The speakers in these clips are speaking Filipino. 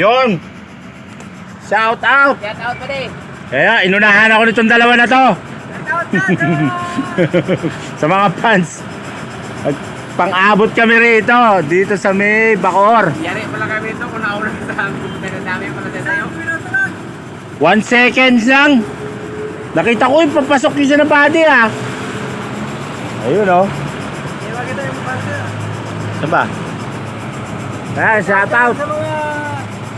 Yun! Shout out! Shout out pa din. Kaya, inunahan ako nitong dalawa na to. Sa mga fans. At pang-abot kami rito, dito sa may Bacor. Yari pala kami ito kung nauna sa. Pero dami pala din tayo. One seconds lang. Nakita ko yung papasok yung sa body ah. Ayun oh. Ewan kita yung pasa. Saan ba? Ah, shout out.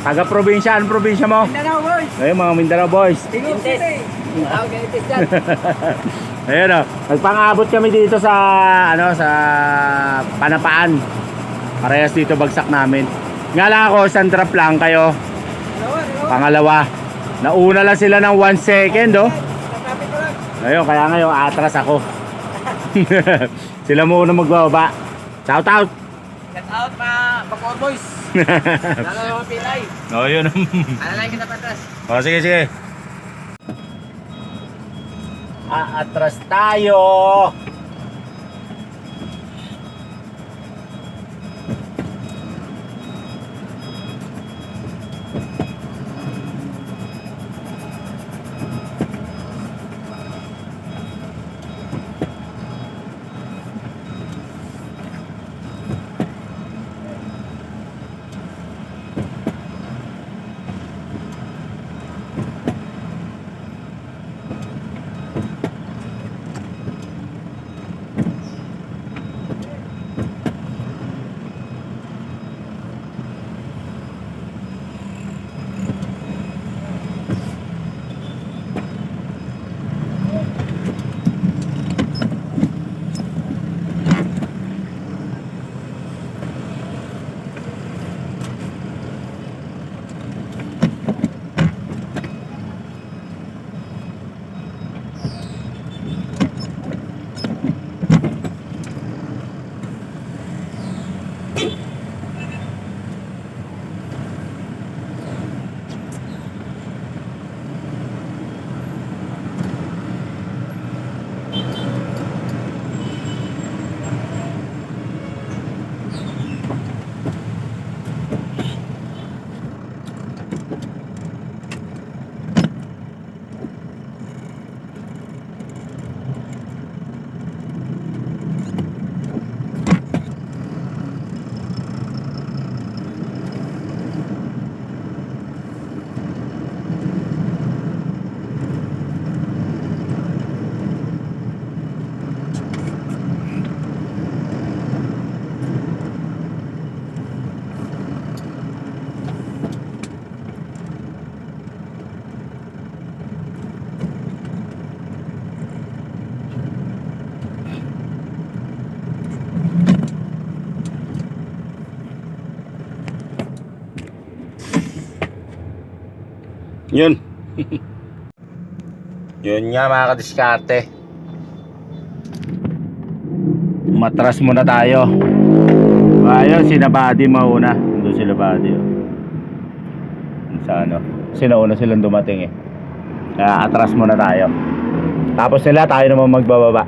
Mga Taga probinsya, anong probinsya mo? Mindanao boys. Ayun mga Mindanao boys. Tingin City. Ah, okay, tis dyan. Ayun oh. Nagpang-abot kami dito sa ano sa Panapaan. Parehas dito bagsak namin. Nga lang ako, isang drop lang kayo. Pangalawa. Nauna lang sila ng 1 second oh. Ayun, kaya ngayon atras ako. sila muna magbaba. Shout out. Shout out pa Bacoor boys. Lalo yung pilay. Oh, yun. Alalay kita patras. oh, sige, sige. Aatras tayo. Yun. Yun nga mga kadiskarte. Matras muna tayo. Ayun, sina Buddy mauna. Doon sila Buddy. Oh. Sa ano? Sinauna silang dumating eh. Kaya atras muna tayo. Tapos sila tayo naman magbababa.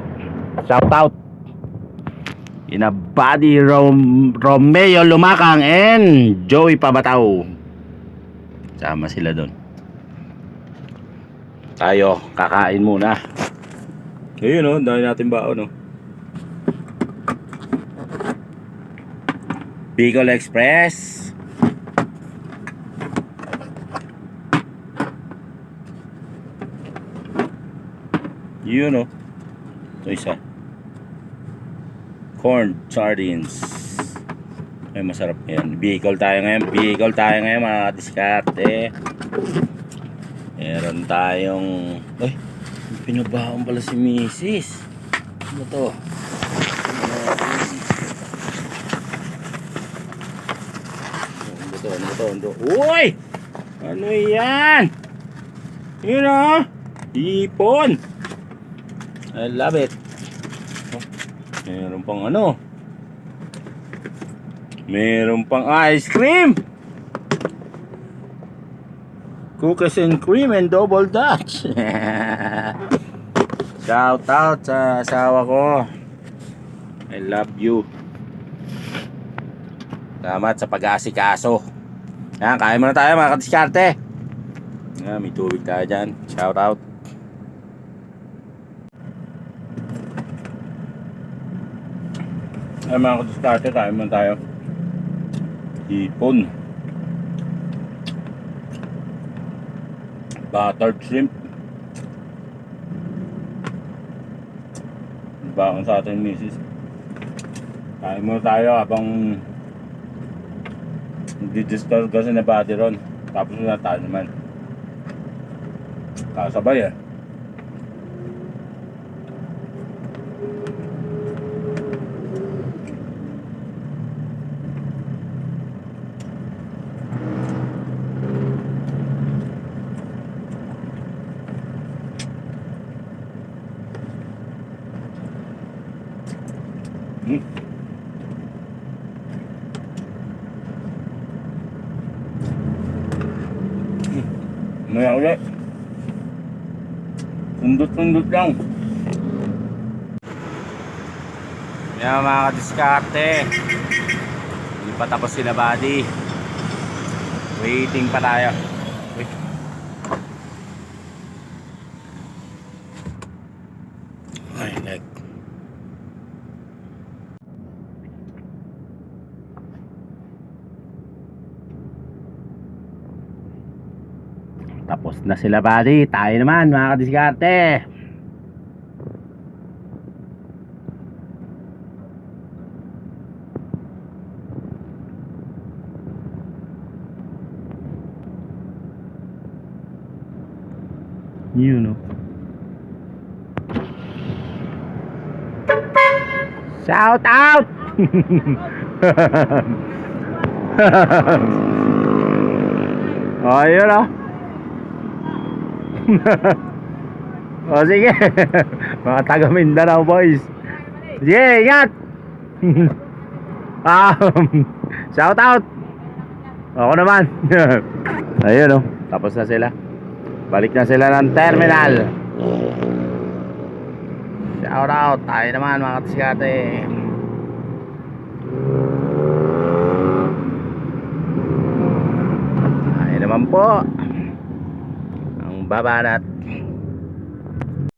Shout out. Ina Buddy Rom Romeo Lumakang and Joey Pabataw. Sama sila doon. Tayo, kakain muna. Ayun oh, dahil natin baon oh. Bicol Express. Yun oh. Ito isa. Corn sardines. Ay masarap yan. Bicol tayo ngayon. Bicol tayo ngayon mga diskarte. Meron tayong... Ay, pinabaon pala si Mrs. Ano to? Ano to? Ano to? Ano to? Uy! Ano yan? Yun ah! Ipon! I love it. Oh, meron pang ano? Meron pang ice cream! Cookies and cream and double dutch. Shout out sa asawa ko. I love you. Salamat sa pag-aasikaso. Yan, kain muna tayo mga kadiskarte. Yan, may tubig tayo dyan. Shout out. Ay mga kadiskarte, kain muna tayo. Hipon. Buttered shrimp. Bakon sa ating misis. Kain muna tayo habang Di-discuss kasi na body ron. Tapos na tayo naman. Kasabay eh. Maya ulit. Pundot-pundot lang. Yan mga kadiskarte. Hindi pa tapos sila buddy. Waiting pa tayo. Tapos na sila buddy. Tayo naman mga kadiskarte. You know. Shout out! oh, yun oh. o sige. Mga taga Mindanao boys. Sige, ingat. um, shout out. Ako naman. Ayun oh. Tapos na sila. Balik na sila ng terminal. Shout out. Tayo naman mga katiskate. Tayo naman po. Babanat.